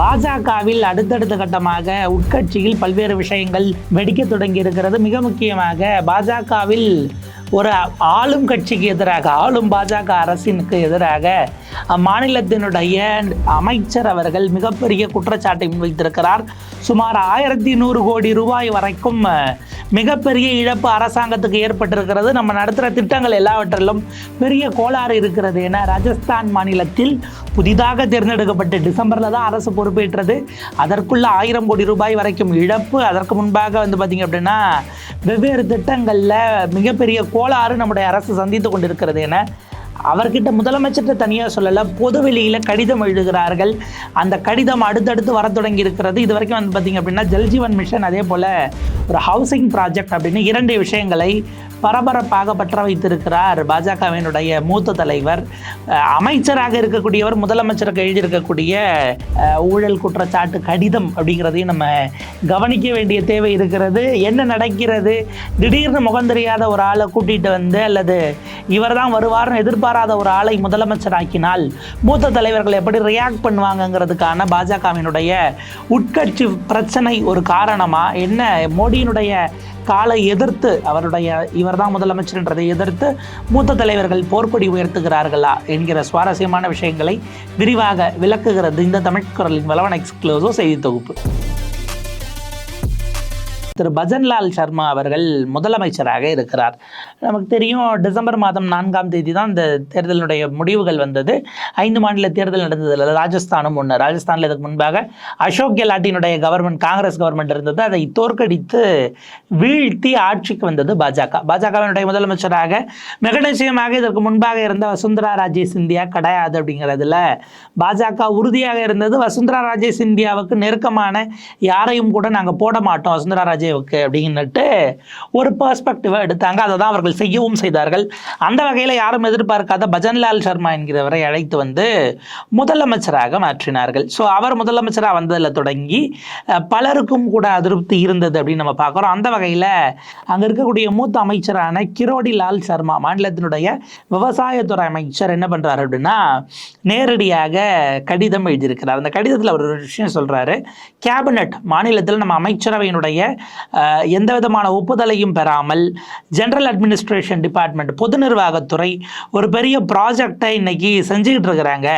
பாஜகவில் அடுத்தடுத்த கட்டமாக உட்கட்சியில் பல்வேறு விஷயங்கள் வெடிக்க தொடங்கி இருக்கிறது மிக முக்கியமாக பாஜகவில் ஒரு ஆளும் கட்சிக்கு எதிராக ஆளும் பாஜக அரசினுக்கு எதிராக அம்மாநிலத்தினுடைய அமைச்சர் அவர்கள் மிகப்பெரிய குற்றச்சாட்டை முன்வைத்திருக்கிறார். சுமார் ஆயிரத்தி நூறு கோடி ரூபாய் வரைக்கும் மிகப்பெரிய இழப்பு அரசாங்கத்துக்கு ஏற்பட்டிருக்கிறது. நம்ம நடத்துகிற திட்டங்கள் எல்லாவற்றிலும் பெரிய கோளாறு இருக்கிறது என ராஜஸ்தான் மாநிலத்தில் புதிதாக தேர்ந்தெடுக்கப்பட்டு டிசம்பரில் தான் அரசு பொறுப்பேற்றது. அதற்குள்ள ஆயிரம் கோடி ரூபாய் வரைக்கும் இழப்பு. அதற்கு முன்பாக வந்து பார்த்திங்க அப்படின்னா வெவ்வேறு திட்டங்களில் மிகப்பெரிய கோளாறு நம்முடைய அரசு சந்தித்து கொண்டிருக்கிறது என அவர்கிட்ட முதலமைச்சர்கிட்ட தனியாக சொல்லலை பொதுவெளியில் கடிதம் எழுதுகிறார்கள். அந்த கடிதம் அடுத்தடுத்து வர தொடங்கி இருக்கிறது. இது வரைக்கும் வந்து பார்த்திங்க அப்படின்னா ஜல்ஜீவன் மிஷன் அதே போல் ஒரு ஹவுசிங் ப்ராஜெக்ட் அப்படின்னு இரண்டு விஷயங்களை பரபரப்பாக பற்ற வைத்திருக்கிறார் பாஜகவினுடைய மூத்த தலைவர். அஹ், அமைச்சராக இருக்கக்கூடியவர் முதலமைச்சருக்கு எழுதியிருக்கக்கூடிய ஊழல் குற்றச்சாட்டு கடிதம் அப்படிங்கிறதையும் நம்ம கவனிக்க வேண்டிய தேவை இருக்கிறது. என்ன நடக்கிறது? திடீர்னு முகம் தெரியாத ஒரு ஆளை கூட்டிகிட்டு வந்து அல்லது இவர் தான் வருவார்னு எதிர்பாராத ஒரு ஆளை முதலமைச்சராக்கினால் மூத்த தலைவர்கள் எப்படி ரியாக்ட் பண்ணுவாங்கங்கிறதுக்கான பாஜகவினுடைய உட்கட்சி பிரச்சனை ஒரு காரணமா? என்ன மோடியினுடைய காலை எதிர்த்து அவருடைய இவர் தான் முதலமைச்சர்ன்றதை எதிர்த்து மூத்த தலைவர்கள் போர்க்கொடி உயர்த்துகிறார்களா என்கிற சுவாரஸ்யமான விஷயங்களை விரிவாக விளக்குகிறது இந்த தமிழ் குரலின் வளவன் எக்ஸ்க்ளூசிவ் செய்தி தொகுப்பு. திரு பஜன்லால் சர்மா அவர்கள் முதலமைச்சராக இருக்கிறார். நமக்கு தெரியும் டிசம்பர் மாதம் நான்காம் தேதி தான் இந்த தேர்தலினுடைய முடிவுகள் வந்தது. ஐந்து மாநில தேர்தல் நடந்ததில் ராஜஸ்தானும் ஒன்று ராஜஸ்தானில் இதுக்கு முன்பாக அசோக் கெலாட்டினுடைய கவர்மெண்ட் காங்கிரஸ் கவர்மெண்ட் இருந்தது. அதை தோற்கடித்து வீழ்த்தி ஆட்சிக்கு வந்தது பாஜக. பாஜகவினுடைய முதலமைச்சராக மிக நிச்சயமாக இதற்கு முன்பாக இருந்த வசுந்தரா ராஜே சிந்தியா கிடையாது அப்படிங்கிறதுல பாஜக உறுதியாக இருந்தது. வசுந்தரா ராஜே சிந்தியாவுக்கு நெருக்கமான யாரையும் கூட நாங்கள் போட மாட்டோம். வசுந்தரா ராஜேவுக்கு அப்படின்னுட்டு ஒரு பெர்ஸ்பெக்டிவை எடுத்தாங்க. அதை தான் அவர்கள் செய்யவும் செய்தார்கள். அந்த வகையில் யாரும் எதிர்பார்க்காத பஜன்லால் சர்மா என்கிறவரை அழைத்து வந்து முதலமைச்சராக மாற்றினார்கள். ஸோ அவர் முதலமைச்சராக வந்ததில் தொடங்கி பலருக்கும் கூட அதிருப்தி இருந்தது அப்படின்னு நம்ம பார்க்குறோம். அந்த வகையில் அங்கே இருக்கக்கூடிய மூத்த அமைச்சரான கிரோடி லால் சர்மா மாநிலத்தினுடைய விவசாயத்துறை அமைச்சர் என்ன பண்ணுறாரு அப்படின்னா நேரடியாக கடிதம் எழுதியிருக்கிறார். அந்த கடிதத்தில் அவர் ஒரு விஷயம் சொல்கிறாரு கேபினட் மாநிலத்தில் நம்ம அமைச்சரவையினுடைய எந்த விதமான ஒப்புதலையும் பெறாமல் ஜென்ரல் அட்மினிஸ்ட்ரேஷன் டிபார்ட்மெண்ட் பொது நிர்வாகத்துறை ஒரு பெரிய ப்ராஜெக்டை இன்னைக்கு செஞ்சுக்கிட்டு இருக்கிறாங்க.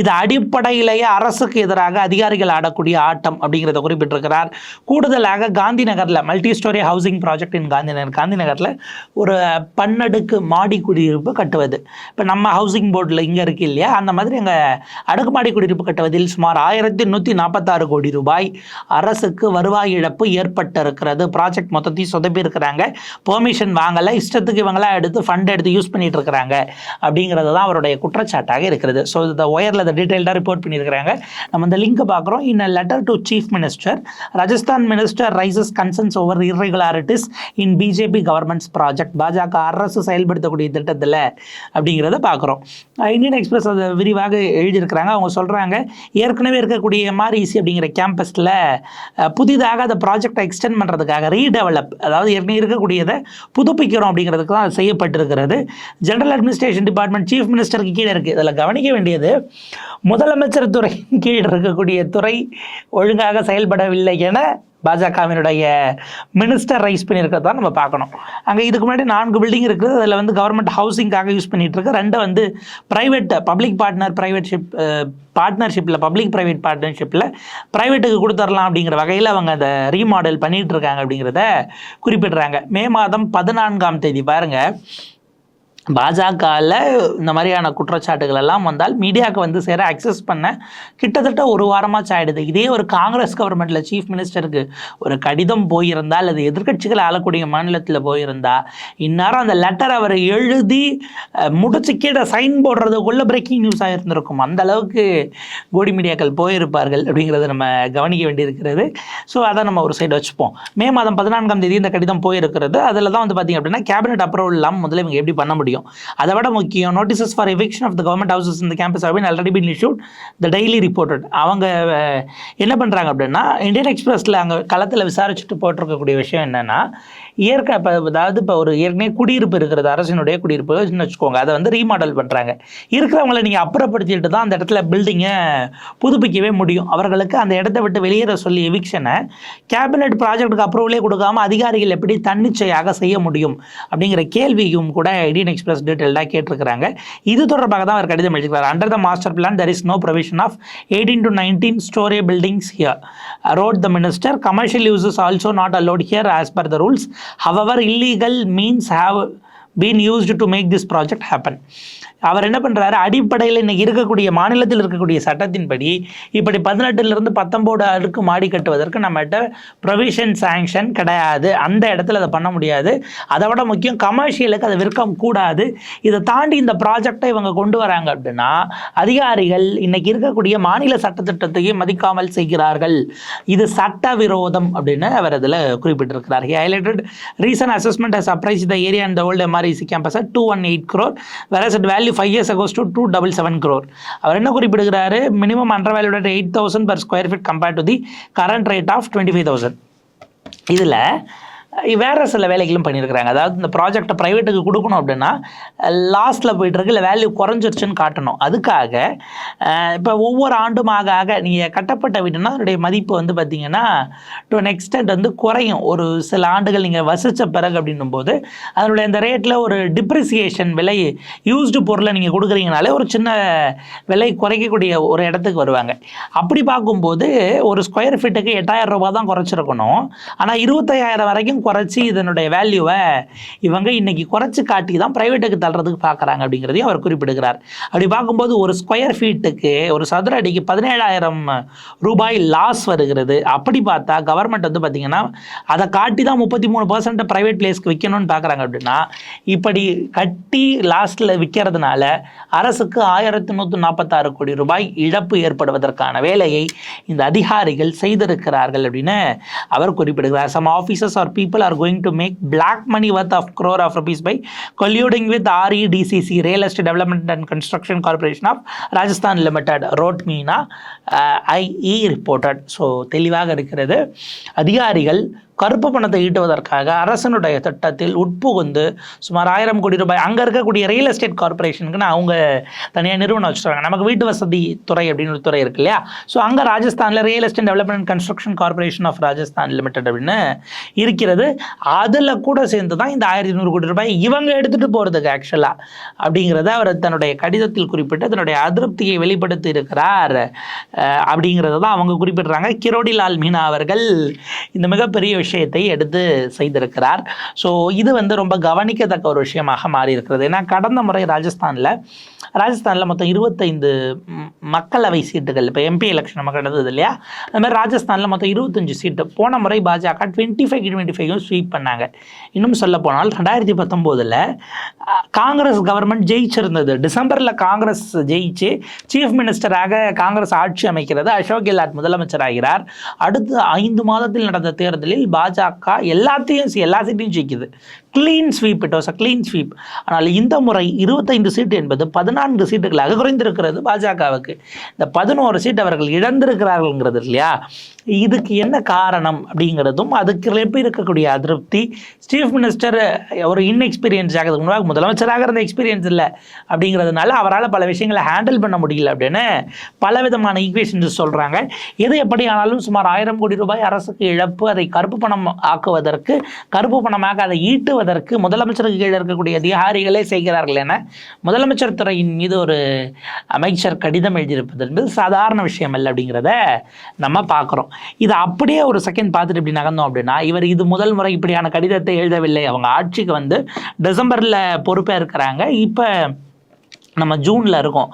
இது அடிப்படையிலேயே அரசுக்கு எதிராக அதிகாரிகள் ஆடக்கூடிய ஆட்டம் அப்படிங்கிறத குறிப்பிட்டிருக்கிறார். கூடுதலாக காந்தி நகரில் multi storey housing project in Gandhi Nagar Gandhi நகரில் ஒரு பன்னடுக்கு மாடி குடியிருப்பு கட்டுவது. இப்போ நம்ம ஹவுசிங் போர்டில் இங்கே இருக்கு இல்லையா? அந்த மாதிரி எங்கள் அடுக்குமாடி குடியிருப்பு கட்டுவதில் சுமார் ஆயிரத்தி நூற்றி நாற்பத்தாறு கோடி ரூபாய் அரசுக்கு வருவாய் இழப்பு இருக்கிறது. ப்ராஜெக்ட் மொத்தத்தையும் சொதப்பி இருக்கிறாங்க பெர்மிஷன் வாங்கலை. இஷ்டத்துக்கு இவங்களாம் எடுத்து ஃபண்ட் எடுத்து யூஸ் பண்ணிட்டு இருக்கிறாங்க அப்படிங்கிறது தான் அவருடைய குற்றச்சாட்டாக இருக்கிறது. ஸோ இந்த ஒயரில் அதை டீட்டெயில்டாக ரிப்போர்ட் பண்ணியிருக்கிறாங்க. நம்ம இந்த லிங்க் பார்க்குறோம். In a letter to chief minister Rajasthan minister raises concerns over irregularities in BJP governments project பாஜக அரசு செயல்படுத்தக்கூடிய திட்டத்தில் அப்படிங்கிறத பார்க்குறோம். இந்தியன் எக்ஸ்பிரஸ் அதை விரிவாக எழுதியிருக்கிறாங்க. அவங்க சொல்கிறாங்க ஏற்கனவே இருக்கக்கூடிய எம்ஆர்இசி அப்படிங்கிற கேம்பஸில் புதிதாக அந்த ப்ராஜெக்டை எக்ஸ்டெண்ட் பண்ணுறதுக்காக ரீடெவலப் அதாவது ஏற்கனவே இருக்கக்கூடியதை புதுப்பிக்கிறோம் அப்படிங்கிறதுக்கு தான் செய்யப்பட்டிருக்கிறது. ஜெனரல் அட்மினிஸ்ட்ரேஷன் டிபார்ட்மெண்ட் சீஃப் மினிஸ்டருக்கு கீழே இருக்குது இதில் கவனிக்க வேண்டியது முதலமைச்சர் துறை கீழ் இருக்கக்கூடிய துறை ஒழுங்காக செயல்படவில்லை என பாஜகவினுடைய மினிஸ்டர் ரைஸ் பண்ணியிருக்கிறதா நம்ம பார்க்கணும். அங்கே இதுக்கு முன்னாடி நான்கு பில்டிங் இருக்குது. அதில் வந்து கவர்மெண்ட் ஹவுசிங்காக யூஸ் பண்ணிட்டு இருக்கு ரெண்டு வந்து ப்ரைவேட் பப்ளிக் பார்ட்னர் ப்ரைவேட்ஷிப் பார்ட்னர்ஷிப்பில் பப்ளிக் ப்ரைவேட் பார்ட்னர்ஷிப்பில் ப்ரைவேட்டுக்கு கொடுத்துடலாம் அப்படிங்கிற வகையில் அவங்க அதை ரீமாடல் பண்ணிட்டு இருக்காங்க அப்படிங்கிறத குறிப்பிடுறாங்க. மே மாதம் பதினான்காம் தேதி. பாருங்கள் பாஜகவில் இந்த மாதிரியான குற்றச்சாட்டுகள் எல்லாம் வந்தால் மீடியாவுக்கு வந்து சேர அக்சஸ் பண்ண கிட்டத்தட்ட ஒரு வாரமாச்சு ஆயிடுது. இதே ஒரு காங்கிரஸ் கவர்மெண்ட்டில் சீஃப் மினிஸ்டருக்கு ஒரு கடிதம் போயிருந்தால் அல்லது எதிர்கட்சிகள் ஆளக்கூடிய மாநிலத்தில் போயிருந்தா இந்நேரம் அந்த லெட்டர் அவர் எழுதி முடிச்சு கீழே சைன் போடுறதுக்குள்ள பிரேக்கிங் நியூஸ் ஆகிருந்திருக்கும் அந்த அளவுக்கு கோடி மீடியாக்கள் போயிருப்பார்கள் அப்படிங்கிறத நம்ம கவனிக்க வேண்டியிருக்கிறது. ஸோ அதை நம்ம ஒரு சைடு வச்சுப்போம். மே மாதம் பதினான்காம் தேதி இந்த கடிதம் போயிருக்கிறது. அதில் தான் வந்து பார்த்திங்க அப்படின்னா கேபினட் அப்ரூவல் இல்லாமல் முதல்ல இவங்க எப்படி பண்ண முடியும்? தெரியும் அதை விட முக்கியம் notices for eviction of the government houses இந்த கேம்பஸ் அப்படின்னு already been issued the daily reported அவங்க என்ன பண்ணுறாங்க அப்படின்னா இந்தியன் எக்ஸ்பிரஸில் அங்கே களத்தில் விசாரிச்சுட்டு போட்டிருக்கக்கூடிய விஷயம் என்னென்னா இயற்கை இப்போ அதாவது இப்போ ஒரு ஏற்கனவே குடியிருப்பு இருக்கிறது அரசினுடைய குடியிருப்பு வச்சுக்கோங்க. அதை வந்து ரீமாடல் பண்ணுறாங்க இருக்கிறவங்கள நீங்கள் அப்புறப்படுத்திட்டு தான் அந்த இடத்துல பில்டிங்கை புதுப்பிக்கவே முடியும். அவர்களுக்கு அந்த இடத்த விட்டு வெளியேற சொல்லி எவிக்ஷனை கேபினெட் ப்ராஜெக்ட்டுக்கு அப்ரூவலே கொடுக்காம அதிகாரிகள் எப்படி தன்னிச்சையாக செய்ய முடியும் அப்படிங்கிற கேள்வியும் கூட இடியன் எக்ஸ்பிரஸ் டீட்டெயில்டாக கேட்டிருக்கிறாங்க. இது தொடர்பாக தான் அவர் கடிதம் எழுதிக்கிறார் under the master plan there is no provision of eighteen to nineteen storey buildings here wrote the minister commercial uses also not allowed here as per the rules how our illegal means have been used to make this project happen அவர் என்ன பண்ணுறாரு அடிப்படையில் இன்னைக்கு இருக்கக்கூடிய மாநிலத்தில் இருக்கக்கூடிய சட்டத்தின்படி இப்படி பதினெட்டுலேருந்து பத்தொம்போது அடுக்கு மாடி கட்டுவதற்கு நம்மகிட்ட ப்ரொவிஷன் சாங்ஷன் கிடையாது. அந்த இடத்துல அதை பண்ண முடியாது. அதை விட முக்கியம் கமர்ஷியலுக்கு அதை விற்க கூடாது. இதை தாண்டி இந்த ப்ராஜெக்டை இவங்க கொண்டு வராங்க அப்படின்னா அதிகாரிகள் இன்னைக்கு இருக்கக்கூடிய மாநில சட்டத்திட்டத்தையே மதிக்காமல் செய்கிறார்கள். இது சட்டவிரோதம் அப்படின்னு அவர் அதில் குறிப்பிட்டிருக்கிறார். Highlighted reason assessment area and the area and the two one eight at 218 value value five years across to two double seven crore அவர் என்ன குறிப்பிடுகிறாரு minimum under valued eight thousand per square feet compared to the current rate of twenty five thousand இதில் வேறு சில வேலைகளும் பண்ணியிருக்கிறாங்க. அதாவது இந்த ப்ராஜெக்டை ப்ரைவேட்டுக்கு கொடுக்கணும் அப்படின்னா லாஸ்ட்டில் போயிட்டுருக்கு இல்லை வேல்யூ குறைஞ்சிருச்சுன்னு காட்டணும். அதுக்காக இப்போ ஒவ்வொரு ஆண்டும் ஆக ஆக நீங்கள் கட்டப்பட்ட வீடுனா அதனுடைய மதிப்பு வந்து பார்த்திங்கன்னா டு அன் எக்ஸ்டென்ட் வந்து குறையும். ஒரு சில ஆண்டுகள் நீங்கள் வசித்த பிறகு அப்படின்னும் போது அதனுடைய இந்த ரேட்டில் ஒரு டிப்ரிசியேஷன் விலை யூஸ்டு பொருளை நீங்கள் கொடுக்குறீங்கனாலே ஒரு சின்ன விலை குறைக்கக்கூடிய ஒரு இடத்துக்கு வருவாங்க. அப்படி பார்க்கும்போது ஒரு ஸ்கொயர் ஃபீட்டுக்கு எட்டாயிரம் ரூபா தான் குறைச்சிருக்கணும். ஆனால் இருபத்தையாயிரம் வரைக்கும் குறைச்சி இதனுடைய வேல்யூவை இவங்க இன்றைக்கி குறைச்சி காட்டி தான் ப்ரைவேட்டுக்கு தள்ளுறதுக்கு பார்க்குறாங்க அப்படிங்கிறதையும் அவர் குறிப்பிடுகிறார். அப்படி பார்க்கும்போது ஒரு ஸ்கொயர் ஃபீட்டுக்கு ஒரு சதுர அடிக்கு பதினேழாயிரம் ரூபாய் லாஸ் வருகிறது. அப்படி பார்த்தா கவர்மெண்ட் வந்து பார்த்திங்கன்னா அதை காட்டி தான் முப்பத்தி மூணு பர்சன்ட் ப்ரைவேட் பிளேஸ்க்கு விற்கணும்னு பார்க்குறாங்க அப்படின்னா இப்படி கட்டி லாஸ்ட்டில் விற்கிறதுனால அரசுக்கு ஆயிரத்தி நூற்றி நாற்பத்தாறு கோடி ரூபாய் இழப்பு ஏற்படுவதற்கான வேலையை இந்த அதிகாரிகள் செய்திருக்கிறார்கள் அப்படின்னு அவர் குறிப்பிடுகிறார். Some officers are people are going to make black money worth of crore of rupees by colluding with R E D C C real estate development and construction corporation of Rajasthan limited wrote Meena i e reported so தெளிவாக இருக்கிறது. அதிகாரிகள் கருப்பு பணத்தை ஈட்டுவதற்காக அரசனுடைய திட்டத்தில் உட்புகுந்து சுமார் ஆயிரம் கோடி ரூபாய் அங்கே இருக்கக்கூடிய ரியல் எஸ்டேட் கார்பரேஷனுக்குன்னு அவங்க தனியாக நிறுவனம் வச்சுருக்காங்க. நமக்கு வீட்டு வசதி துறை அப்படின்னு ஒரு துறை இருக்கு இல்லையா? ஸோ அங்கே ராஜஸ்தானில் real estate development construction corporation of Rajasthan limited அப்படின்னு இருக்கிறது. அதில் கூட சேர்ந்து தான் இந்த ஆயிரத்தி நூறு கோடி ரூபாய் இவங்க எடுத்துகிட்டு போகிறதுக்கு ஆக்சுவலாக அப்படிங்கிறத அவர் தன்னுடைய கடிதத்தில் குறிப்பிட்டு தன்னுடைய அதிருப்தியை வெளிப்படுத்தி இருக்கிறார். அப்படிங்கிறத தான் அவங்க குறிப்பிடுறாங்க. கிரோடிலால் மீனா அவர்கள் இந்த மிகப்பெரிய விஷயம் விஷயத்தை எடுத்து செய்திருக்கிறார். ஸோ இது வந்து ரொம்ப கவனிக்கத்தக்க ஒரு விஷயமாக மாறி இருக்கிறது ஏன்னா கடந்த முறை ராஜஸ்தானில் ராஜஸ்தானில் மொத்தம் இருபத்தைந்து மக்களவை சீட்டுகள் இப்போ எம்பி எலெக்ஷன் நமக்கு நடந்தது இல்லையா? அது மாதிரி ராஜஸ்தானில் மொத்தம் இருபத்தஞ்சு சீட்டு. போன முறை பாஜக டுவெண்ட்டி ஃபைவ் டுவெண்ட்டி ஃபைவும் ஸ்வீப் பண்ணாங்க. இன்னும் சொல்ல போனால் ரெண்டாயிரத்தி பத்தொம்போதில் காங்கிரஸ் கவர்மெண்ட் ஜெயிச்சிருந்தது. டிசம்பரில் காங்கிரஸ் ஜெயிச்சு சீஃப் மினிஸ்டராக காங்கிரஸ் ஆட்சி அமைக்கிறது. அசோக் கெலாட் முதலமைச்சராகிறார். அடுத்து ஐந்து மாதத்தில் நடந்த தேர்தலில் பாஜக எல்லாத்தையும் எல்லா சீட்டையும் ஜெயிக்குது. Clean sweep it was a clean sweep ஆனால் இந்த முறை இருபத்தைந்து சீட்டு என்பது பதினான்கு சீட்டுகளாக குறைந்திருக்கிறது பாஜகவுக்கு. இந்த பதினோரு சீட் அவர்கள் இழந்திருக்கிறார்கள்ங்கிறது இல்லையா? இதுக்கு என்ன காரணம் அப்படிங்கிறதும் அதுக்கு எப்படி இருக்கக்கூடிய அதிருப்தி. சீஃப் மினிஸ்டர் ஒரு இன்எக்ஸ்பீரியன்ஸ் ஆகிறதுக்கு முன்னாடி முதலமைச்சராக இருந்த எக்ஸ்பீரியன்ஸ் இல்லை அப்படிங்கிறதுனால அவரால் பல விஷயங்களை ஹேண்டில் பண்ண முடியல அப்படின்னு பல விதமான ஈக்குவேஷன்ஸ் சொல்கிறாங்க எது எப்படி ஆனாலும் சுமார் ஆயிரம் கோடி ரூபாய் அரசுக்கு இழப்பு அதை கருப்பு பணம் ஆக்குவதற்கு கருப்பு பணமாக அதை ஈட்டு ஈட்டுவதற்கு முதலமைச்சருக்கு கீழே இருக்கக்கூடிய அதிகாரிகளே செய்கிறார்கள் என முதலமைச்சர் துறையின் மீது ஒரு அமைச்சர் கடிதம் எழுதியிருப்பது என்பது சாதாரண விஷயம் அல்ல அப்படிங்கிறத நம்ம பார்க்குறோம். இது அப்படியே ஒரு செகண்ட் பார்த்துட்டு இப்படி நகர்ந்தோம் அப்படின்னா இவர் இது முதல் முறை இப்படியான கடிதத்தை எழுதவில்லை. அவங்க ஆட்சிக்கு வந்து டிசம்பரில் பொறுப்பாக இருக்கிறாங்க இப்போ நம்ம ஜூனில் இருக்கோம்.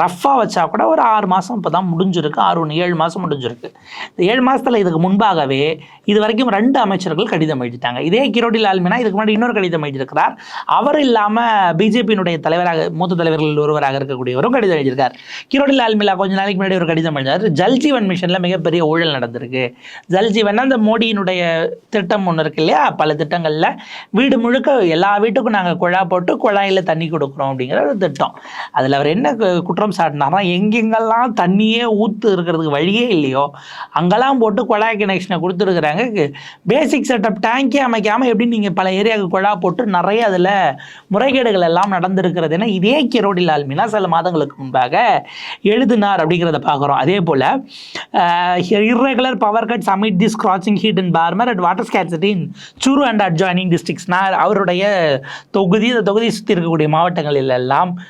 ரஃப்பாக வச்சா கூட ஒரு ஆறு மாதம் இப்போ தான் முடிஞ்சிருக்கு. ஆறு ஒன்று ஏழு மாதம் முடிஞ்சிருக்கு. இந்த ஏழு மாதத்தில் இதுக்கு முன்பாகவே இது வரைக்கும் ரெண்டு அமைச்சர்கள் கடிதம் எழுதிட்டாங்க. இதே கிரோடி லால்மினா இதுக்கு முன்னாடி இன்னொரு கடிதம் எழுதியிருக்கிறார். அவர் இல்லாமல் பிஜேபியினுடைய தலைவராக மூத்த தலைவர்கள் ஒருவராக இருக்கக்கூடியவரும் கடிதம் எழுதியிருக்கார். கிரோடி லால் கொஞ்ச நாளைக்கு முன்னாடி ஒரு கடிதம் எழுதினார். ஜல்ஜீவன் மிஷனில் மிகப்பெரிய ஊழல் நடந்திருக்கு. ஜல்ஜீவன் அந்த மோடியினுடைய திட்டம் ஒன்று இருக்கு இல்லையா? பல திட்டங்களில் வீடு முழுக்க எல்லா வீட்டுக்கும் நாங்கள் குழா போட்டு குழாயில் தண்ணி கொடுக்குறோம் அப்படிங்கிற ஒரு திட்டம். அதில் அவர் என்ன கு- குற்றம் சாட்டினார்னா எங்கெங்கெல்லாம் தண்ணியே ஊற்று இருக்கிறதுக்கு வழியே இல்லையோ அங்கெல்லாம் போட்டு குழாய் கனெக்ஷனை கொடுத்துருக்குறாங்க. பேசிக் செட்டப் டேங்கே அமைக்காமல் எப்படி நீங்கள் பல ஏரியாவுக்கு குழா போட்டு நிறைய அதில் முறைகேடுகள் எல்லாம் நடந்திருக்கிறது ஏன்னா இதே கிரோடி லால் மீனா சில மாதங்களுக்கு முன்பாக எழுதினார் அப்படிங்கிறத பார்க்குறோம். அதே போல் irregular power cut amid this crossing heat in Barmer at water scarcity in Churu and adjoining டிஸ்ட்ரிக்ஸ்னா அவருடைய தொகுதி இந்த தொகுதியை சுற்றி இருக்கக்கூடிய மாவட்டங்களில் எல்லாம்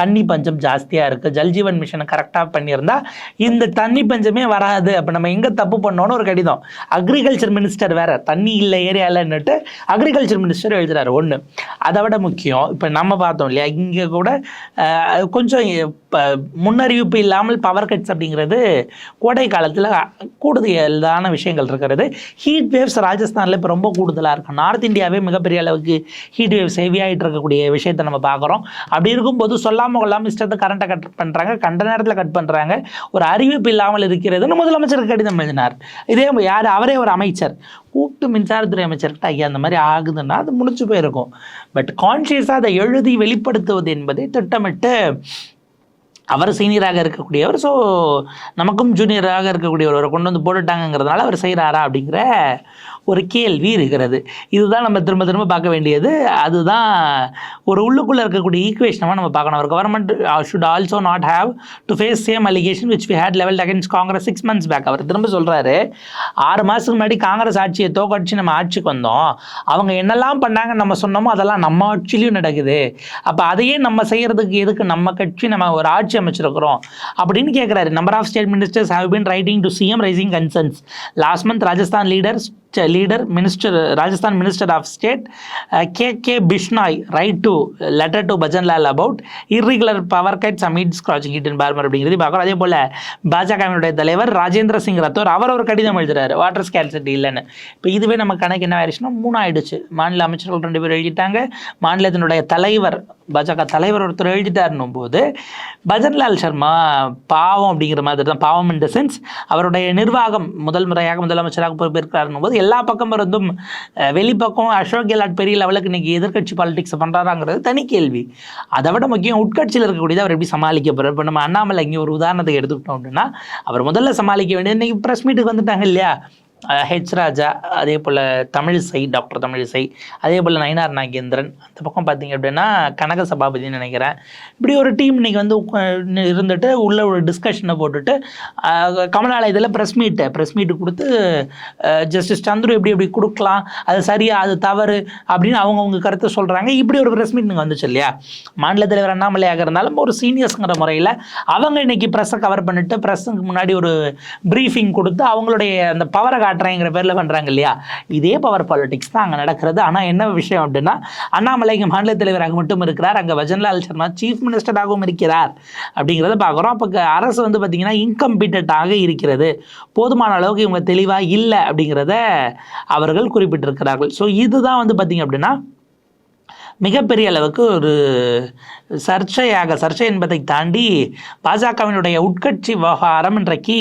தண்ணி பஞ்சம் ஜாஸ்தியாக இருக்குது ஜல்ஜீவன் மிஷனை கரெக்டாக பண்ணியிருந்தா இந்த தண்ணி பஞ்சமே வராது. அப்போ நம்ம எங்கே தப்பு பண்ணோன்னு ஒரு கடிதம். அக்ரிகல்ச்சர் மினிஸ்டர் வேற தண்ணி இல்லை ஏரியாவில்ன்னுட்டு அக்ரிகல்ச்சர் மினிஸ்டர் எழுதுறாரு. ஒன்று அதை விட முக்கியம் இப்போ நம்ம பார்த்தோம் இல்லையா இங்கே கூட கொஞ்சம் இப்போ முன்னறிவிப்பு இல்லாமல் பவர் கட்ஸ் அப்படிங்கிறது கோடை காலத்தில் கூடுதலான விஷயங்கள் இருக்கிறது. ஹீட் வேவ்ஸ் ராஜஸ்தானில் இப்போ ரொம்ப கூடுதலாக இருக்கும் நார்த் இந்தியாவே மிகப்பெரிய அளவுக்கு ஹீட் வேவ்ஸ் ஹெவியாகிட்டு இருக்கக்கூடிய விஷயத்தை நம்ம பார்க்குறோம். அப்படி இருக்கும்போது சொல்லாமல் கொள்ளாமல் இஷ்டத்தை கரண்ட்டை கட் பண்ணுறாங்க கண்ட நேரத்தில் கட் பண்ணுறாங்க ஒரு அறிவிப்பு இல்லாமல் இருக்கிறதுன்னு முதலமைச்சருக்கு கடிதம் எழுதினார். இதே யார்? அவரே ஒரு அமைச்சர். கூப்பிட்டு மின்சாரத்துறை அமைச்சர்கிட்ட ஐயா அந்த மாதிரி ஆகுதுன்னா அது முடிச்சு போயிருக்கும். பட் கான்ஷியஸாக அதை எழுதி வெளிப்படுத்துவது என்பதை திட்டமிட்டு அவர் சீனியராக இருக்கக்கூடியவர் ஸோ நமக்கும் ஜூனியராக இருக்கக்கூடியவர் கொண்டு வந்து போட்டுட்டாங்கிறதுனால அவர் செய்கிறாரா அப்படிங்கிற ஒரு கேள்வி இருக்கிறது. இதுதான் நம்ம திரும்ப திரும்ப பார்க்க வேண்டியது. அதுதான் ஒரு உள்ளுக்குள்ளே இருக்கக்கூடிய ஈக்குவேஷனாக நம்ம பார்க்கணும். ஒரு government should also not have to face same allegation which we had level against Congress six months back அவர் திரும்ப சொல்கிறாரு ஆறு மாதத்துக்கு முன்னாடி காங்கிரஸ் ஆட்சியை தோக்கடிச்சு நம்ம ஆட்சிக்கு வந்தோம். அவங்க என்னெல்லாம் பண்ணாங்க நம்ம சொன்னோமோ அதெல்லாம் நம்ம ஆட்சிலையும் நடக்குது. அப்போ அதையே நம்ம செய்கிறதுக்கு எதுக்கு நம்ம கட்சி நம்ம ஒரு ஆட்சி அமைச்சிருக்கிறோம் அப்படின்னு கேட்குறாரு number of state ministers have been writing to CM raising concerns last month Rajasthan leaders leader minister Rajasthan minister of state K K Bishnoi wrote to letter to Bhajanlal about irregular power cuts amid scorching heat in Barmer அப்படிங்கிறது பார்க்குறோம். அதே போல் பாஜகவினுடைய தலைவர் ராஜேந்திர சிங் ரத்தோர் அவர் ஒரு கடிதம் எழுதுறாரு water scarcity இல்லைன்னு இப்போ இதுவே நம்ம கணக்கு என்ன ஆயிடுச்சுன்னா மூணு ஆயிடுச்சு மாநில அமைச்சர்கள் ரெண்டு பேர் எழுதிட்டாங்க. மாநிலத்தினுடைய தலைவர் பாஜக தலைவர் ஒருத்தர் எழுதிட்டாருன்னும் போது பஜன்லால் சர்மா பாவம் அப்படிங்கிற மாதிரி தான் பாவம் இன் த சென்ஸ் அவருடைய நிர்வாகம் முதல் முறையாக முதலமைச்சராக பொறுப்பேற்கிறாருன்னும் போது எல்லா பக்கம் இருந்தும் வெளிப்பக்கம் அசோக் கெலாட் பெரிய லெவலுக்கு இன்னைக்கு எதிர்கட்சி பாலிடிக்ஸ் பண்ணுறாராங்கிறது தனி கேள்வி. அதை விட முக்கியம் உட்கட்சியில் இருக்கக்கூடியது அவர் எப்படி சமாளிக்க போகிறார் இப்போ நம்ம அண்ணாமலை இங்கே ஒரு உதாரணத்துக்கு எடுத்துக்கிட்டோம் அப்படின்னா அவர் முதல்ல சமாளிக்க வேண்டியது இன்னைக்கு ப்ரெஸ் மீட்டுக்கு வந்துட்டாங்க இல்லையா? ஹெச் ராஜா அதே போல் தமிழிசை டாக்டர் தமிழிசை அதே போல் நயினார் நாகேந்திரன். அந்த பக்கம் பார்த்தீங்க அப்படின்னா கனக சபாபதினு நினைக்கிறேன். இப்படி ஒரு டீம் இன்னைக்கு வந்து இருந்துட்டு உள்ள ஒரு டிஸ்கஷனை போட்டுட்டு கமலாலயத்தில் ப்ரெஸ் மீட்டை ப்ரெஸ் மீட்டு கொடுத்து ஜஸ்டிஸ் சந்துரு எப்படி எப்படி கொடுக்கலாம் அது சரியா அது தவறு அப்படின்னு அவங்கவுங்க கருத்தை சொல்கிறாங்க இப்படி ஒரு ப்ரெஸ் மீட் வந்துச்சு இல்லையா? மாநில தலைவர் அண்ணாமலையாக இருந்தாலும் ஒரு சீனியர்ஸுங்கிற முறையில் அவங்க இன்னைக்கு ப்ரெஸ்ஸை கவர் பண்ணிட்டு ப்ரெஸ்ஸுக்கு முன்னாடி ஒரு ப்ரீஃபிங் கொடுத்து அவங்களுடைய அந்த பவரை காட்டுறேங்கிற பேரில் பண்ணுறாங்க இல்லையா? இதே பவர் பாலிடிக்ஸ் தான் அங்கே நடக்கிறது. ஆனால் என்ன விஷயம் அப்படின்னா அண்ணாமலை இங்கே மாநில தலைவராக மட்டும் இருக்கிறார். அங்கே வஜன்லால் சர்மா சீஃப் மினிஸ்டராகவும் இருக்கிறார் அப்படிங்கிறத பார்க்குறோம். அப்போ அரசு வந்து பார்த்திங்கன்னா இன்கம்பீட்டண்டாக இருக்கிறது. போதுமான அளவுக்கு இவங்க தெளிவாக இல்லை அப்படிங்கிறத அவர்கள் குறிப்பிட்டிருக்கிறார்கள். ஸோ இதுதான் வந்து பார்த்திங்க அப்படின்னா மிகப்பெரிய அளவுக்கு ஒரு சர்ச்சையாக சர்ச்சை என்பதை தாண்டி பாஜகவினுடைய உட்கட்சி விவகாரம் இன்றைக்கு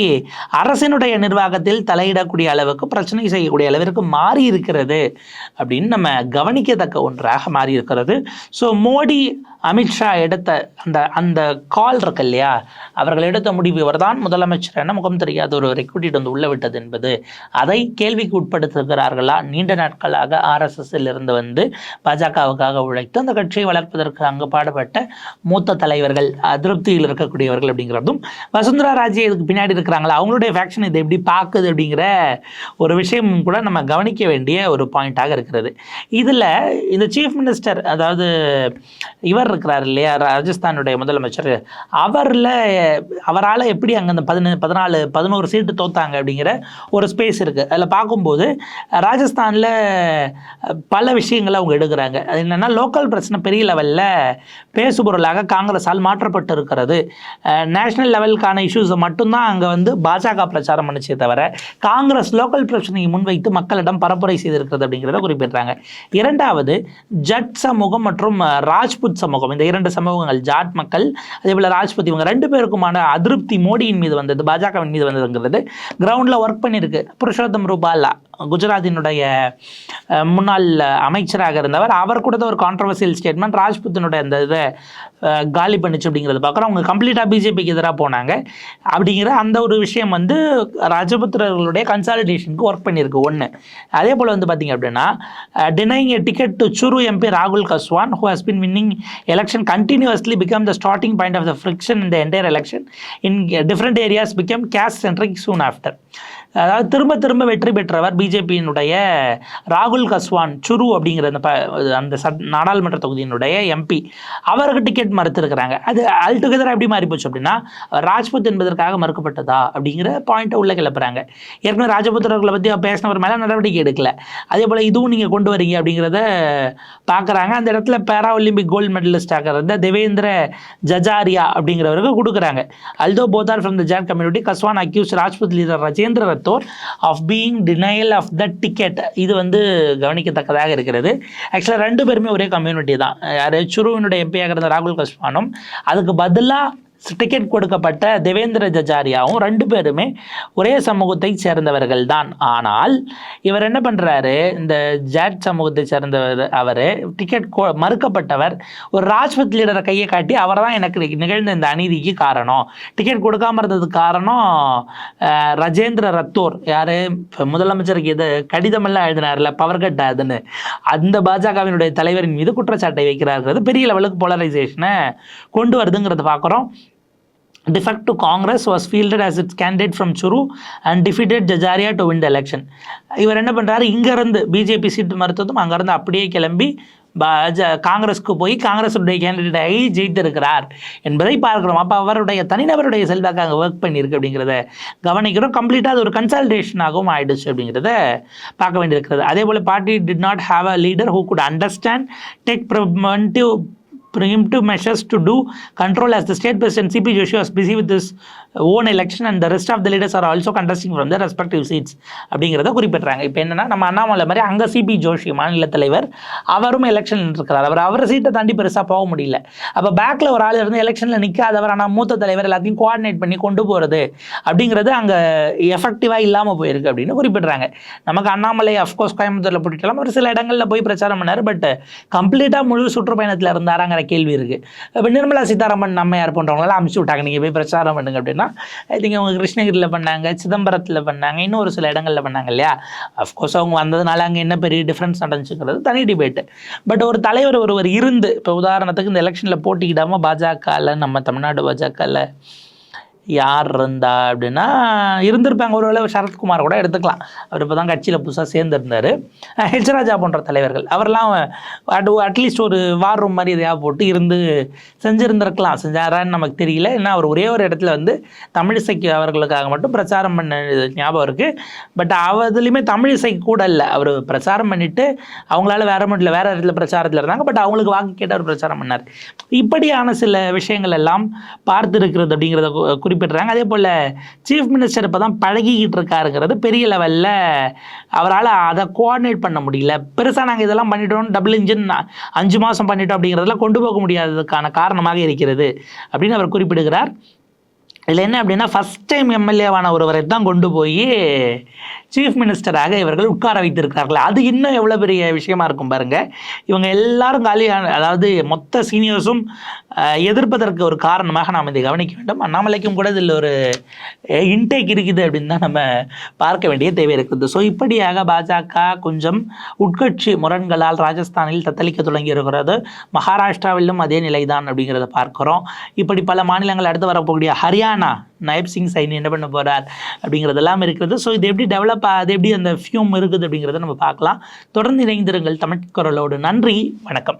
அரசினுடைய நிர்வாகத்தில் தலையிடக்கூடிய அளவுக்கு பிரச்சனை செய்யக்கூடிய அளவிற்கு மாறி இருக்கிறது அப்படின்னு நம்ம கவனிக்கத்தக்க ஒன்றாக மாறி இருக்கிறது. ஸோ மோடி அமித்ஷா எடுத்த அந்த அந்த கால் இருக்கு இல்லையா? அவர்கள் எடுத்த முடிவு இவர்தான் முதலமைச்சர் என முகம் தெரியாத ஒரு ரெக்ரூட்டிட் வந்து உள்ள விட்டது என்பது. அதை கேள்விக்கு உட்படுத்துகிறார்களா? நீண்ட நாட்களாக ஆர்எஸ்எஸ்ஸில் இருந்து வந்து பாஜகவுக்காக உழைத்து அந்த கட்சியை வளர்ப்பதற்கு அங்கு பாடுபட்ட மூத்த தலைவர்கள் அதிருப்தியில் இருக்கக்கூடியவர்கள் அப்படிங்கிறதும் வசுந்தரா ராஜே இதுக்கு பின்னாடி இருக்கிறாங்களா? அவங்களுடைய ஃபேக்ஷன் இதை எப்படி பார்க்குது அப்படிங்கிற ஒரு விஷயம் கூட நம்ம கவனிக்க வேண்டிய ஒரு பாயிண்ட்டாக இருக்கிறது. இதில் இந்த சீஃப் மினிஸ்டர் அதாவது இவர் இருக்கிறார் இல்லையா? ராஜஸ்தானுடைய முதலமைச்சர். அவரில் அவரால் எப்படி அங்கே அந்த பதின பதினாலு பதினோரு சீட்டு தோத்தாங்க அப்படிங்கிற ஒரு ஸ்பேஸ் இருக்குது அதில் பார்க்கும்போது ராஜஸ்தானில் பல விஷயங்களை அவங்க எடுக்கிறாங்க. அது என்னென்னா லோக்கல் பிரச்சனை பெரிய லெவலில் பேசுபொருளாக காங்கிரஸால் மாற்றப்பட்டு இருக்கிறது நேஷனல் லெவலுக்கான இஷ்யூஸை மட்டும்தான் அங்கே வந்து பாஜக பிரச்சாரம் பண்ணுச்சே தவிர காங்கிரஸ் லோக்கல் பிரச்சனையை முன்வைத்து மக்களிடம் பரப்புரை செய்திருக்கிறது அப்படிங்கிறத குறிப்பிடுறாங்க. இரண்டாவது ஜட் சமூகம் மற்றும் ராஜ்புத் சமூகம். இந்த இரண்டு சமூகங்கள் ஜாட் மக்கள் அதே போல் ராஜ்புத் இவங்க ரெண்டு பேருக்குமான அதிருப்தி மோடியின் மீது வந்தது பாஜகவின் மீது வந்ததுங்கிறது கிரவுண்டில் ஒர்க் பண்ணியிருக்கு புருஷோத்தம் ரூபாலா குஜராத்தினுடைய முன்னாள் அமைச்சராக இருந்தவர். அவர் கூட ஒரு கான்ட்ரவர்சியல் ஸ்டேட்மெண்ட் ராஜ்புத்தினுடைய அந்த இதை காலி பண்ணுச்சு அப்படிங்கிறது பார்க்குறோம். அவங்க கம்ப்ளீட்டாக பிஜேபிக்கு எதிராக போனாங்க. அப்படிங்கிற அந்த ஒரு விஷயம் வந்து ராஜபுத்திரர்களுடைய கன்சாலிடேஷனுக்கு ஒர்க் பண்ணியிருக்கு ஒன்று அதே போல் வந்து பார்த்தீங்க அப்படின்னா denying a ticket to Churu MP ராகுல் Kaswan who has been winning election continuously become the starting point of the friction இந்த entire election in different areas become became caste soon after. அதாவது திரும்ப திரும்ப வெற்றி பெற்றவர் பிஜேபியினுடைய ராகுல் கஸ்வான் சுரு அப்படிங்கிற அந்த ப அந்த சட் நாடாளுமன்ற தொகுதியினுடைய எம்பி அவருக்கு டிக்கெட் மறுத்திருக்கிறாங்க. அது அல்டுகெதராக எப்படி மாறி போச்சு அப்படின்னா ராஜ்புத் என்பதற்காக மறுக்கப்பட்டதா அப்படிங்கிற பாயிண்ட்டை உள்ளே கிளப்புறாங்க. ஏற்கனவே ராஜபுத்திரர்களை பற்றி பேசினவர் மேலே நடவடிக்கை எடுக்கல. அதே போல் இதுவும் நீங்கள் கொண்டு வரீங்க அப்படிங்கிறத பார்க்குறாங்க அந்த இடத்துல பேரா ஒலிம்பிக் கோல்டு மெடலிஸ்டாக இருந்த தேவேந்திர ஜஜாரியா அப்படிங்கிறவருக்கு கொடுக்குறாங்க. Although Poddar from the Jat community Kaswan accuse Rajput leader Rajendra Rathore of being denial of the ticket இது வந்து கவனிக்கத்தக்கதாக இருக்கிறது. ஆக்சுவலாக ரெண்டு பேருமே ஒரே கம்யூனிட்டி தான். யார்? சுருவினுடைய எம்பியாக இருந்த ராகுல் கஸ்வானும் அதுக்கு பதிலாக டிக்கெட் கொடுக்கப்பட்ட தேவேந்திர ஜஜாரியாவும் ரெண்டு பேருமே ஒரே சமூகத்தை சேர்ந்தவர்கள் தான் ஆனால் இவர் என்ன பண்ணுறாரு இந்த ஜாட் சமூகத்தை சேர்ந்தவர் அவர் டிக்கெட் மறுக்கப்பட்டவர் ஒரு ராஜ்பத் லீடரை கையை காட்டி அவர் தான் எனக்கு நிகழ்ந்த இந்த அநீதிக்கு காரணம். டிக்கெட் கொடுக்காம இருந்ததுக்கு காரணம் ரஜேந்திர ரத்தோர். யார்? முதலமைச்சருக்கு இது கடிதமெல்லாம் எழுதினார்ல பவர் கட் அதுன்னு. அந்த பாஜகவினுடைய தலைவரின் மீது குற்றச்சாட்டை வைக்கிறார்கள். பெரிய லெவலுக்கு போலரைசேஷனை கொண்டு வருதுங்கிறத பார்க்குறோம். Defect to Congress was fielded as its candidate from Churu and defeated Jajaria to win the election. இவர் என்ன பண்ணுறாரு இங்கேருந்து பிஜேபி சீட்டு மறுத்ததும் அங்கேருந்து அப்படியே கிளம்பி காங்கிரஸ்க்கு போய் காங்கிரஸுடைய கேண்டிடேட்டாகி ஜெயித்திருக்கிறார் என்பதை பார்க்கிறோம். அப்போ அவருடைய தனிநபருடைய செல்வாக்கு அங்கே ஒர்க் பண்ணியிருக்கு அப்படிங்கிறத கவனிக்கிறோம். கம்ப்ளீட்டாக அது ஒரு கன்சல்டேஷனாகவும் ஆயிடுச்சு அப்படிங்கிறத பார்க்க வேண்டியிருக்கிறது. அதே போல் party did not have a leader who could understand take preventive preemptive measures to do control as the state president CP Joshi was busy with his uh, own election and the rest of the leaders are also contesting from their respective seats அப்படிங்கிறத குறிப்பிட்றாங்க. இப்போ என்னன்னா நம்ம அண்ணாமலை மாதிரி அங்கே CP Joshi மாநில தலைவர் அவரும் election இருக்கிறார். அவர் அவர் சீட்டை தாண்டி பெருசாக போக முடியல. அப்போ பேக்கில் ஒரு ஆள் இருந்து எலெக்ஷனில் நிற்காதவர் ஆனால் மூத்த தலைவர் எல்லாத்தையும் கோஆர்டினேட் பண்ணி கொண்டு போகிறது அப்படிங்கிறது அங்கே எஃபெக்டிவாக இல்லாமல் போயிருக்கு அப்படின்னு குறிப்பிட்றாங்க. நமக்கு அண்ணாமலை அஃப்கோர்ஸ் கோயம்புத்தூரில் போட்டுக்கலாம் ஒரு சில இடங்களில் போய் பிரச்சாரம் பண்ணார் பட் கம்ப்ளீட்டாக முழு சுற்றுப்பயணத்தில் இருந்தாராங்கிற கேள்வி இருக்குது இப்போ நிர்மலா சீதாராமன் நம்மையார் போன்றவங்களாம் அமுச்சு விட்டாங்க. நீங்கள் போய் பிரச்சாரம் பண்ணுங்க அப்படின்னா ஐ திங்க் அவங்க கிருஷ்ணகிரியில் பண்ணாங்க சிதம்பரத்தில் பண்ணாங்க இன்னும் ஒரு சில இடங்களில் பண்ணாங்க இல்லையா? அஃப்கோர்ஸ் அவங்க வந்ததுனால அங்கே என்ன பெரிய டிஃப்ரென்ஸ் நடந்துச்சுங்கிறது தனி டிபேட்டு பட் ஒரு தலைவர் ஒருவர் இருந்து இப்போ உதாரணத்துக்கு இந்த எலெக்ஷனில் போட்டிக்கிடாமல் பாஜகவில் நம்ம தமிழ்நாடு பாஜகவில் யார் இருந்தா அப்படின்னா இருந்திருப்பாங்க. ஒருவேளை சரத்குமார் கூட எடுத்துக்கலாம். அவர் இப்போ தான் கட்சியில் புதுசாக சேர்ந்துருந்தார். ஹெச்ராஜா போன்ற தலைவர்கள். அவரெல்லாம் அட் அட்லீஸ்ட் ஒரு வார் ரூம் மாதிரி எதையாவது போட்டு இருந்து செஞ்சுருந்துருக்கலாம். செஞ்சாரான்னு நமக்கு தெரியல. ஏன்னா அவர் ஒரே ஒரு இடத்துல வந்து தமிழிசைக்கு அவர்களுக்காக மட்டும் பிரச்சாரம் பண்ண ஞாபகம் இருக்குது பட் அவதுலேயுமே தமிழிசை கூட இல்லை. அவர் பிரச்சாரம் பண்ணிவிட்டு அவங்களால வேறு மட்டும் வேறு இடத்துல பிரச்சாரத்தில் இருந்தாங்க. பட் அவங்களுக்கு வாக்கு கேட்டு அவர் பிரச்சாரம் பண்ணார். இப்படியான சில விஷயங்கள் எல்லாம் பார்த்துருக்கிறது அப்படிங்கிறத குறி குறிப்பிடுறாங்க அதே போல் சீஃப் மினிஸ்டர் இப்போ தான் பழகிக்கிட்டு இருக்காருங்கிறது பெரிய லெவலில் அவரால் அதை கோஆர்டினேட் பண்ண முடியல. பெருசாக நாங்கள் இதெல்லாம் பண்ணிட்டோம். டபுள் இன்ஜின் அஞ்சு மாதம் பண்ணிட்டோம் அப்படிங்கிறதெல்லாம் கொண்டு போக முடியாததுக்கான காரணமாக இருக்கிறது அப்படின்னு அவர் குறிப்பிடுகிறார். இதில் என்ன அப்படின்னா ஃபஸ்ட் டைம் எம்எல்ஏவான ஒருவரை தான் கொண்டு போய் சீஃப் மினிஸ்டராக இவர்கள் உட்கார வைத்திருக்கிறார்கள். அது இன்னும் எவ்வளோ பெரிய விஷயமா இருக்கும் பாருங்கள் இவங்க எல்லாரும் காலியான அதாவது மொத்த சீனியர்ஸும் எதிர்ப்பதற்கு ஒரு காரணமாக நாம் இதை கவனிக்க வேண்டும். அண்ணாமலைக்கும் கூட இதில் ஒரு இன்டேக் இருக்குது அப்படின்னு தான் நம்ம பார்க்க வேண்டிய தேவை இருக்குது. ஸோ இப்படியாக பாஜக கொஞ்சம் உட்கட்சி முரண்களால் ராஜஸ்தானில் தத்தளிக்க தொடங்கி இருக்கிறது மகாராஷ்டிராவிலும் அதே நிலைதான் அப்படிங்கிறத பார்க்குறோம். இப்படி பல மாநிலங்கள் அடுத்து வரக்கூடிய ஹரியானா நயப் சிங் சைனி என்ன பண்ண போகிறார் அப்படிங்கிறதெல்லாம் இருக்கிறது ஸோ இது எப்படி டெவலப் ஆகுது எப்படி அந்த ஃபியூம் இருக்குது அப்படிங்கிறத நம்ம பார்க்கலாம். தொடர்ந்து இணைந்திருங்கள் தமிழ் குரலோடு. நன்றி வணக்கம்.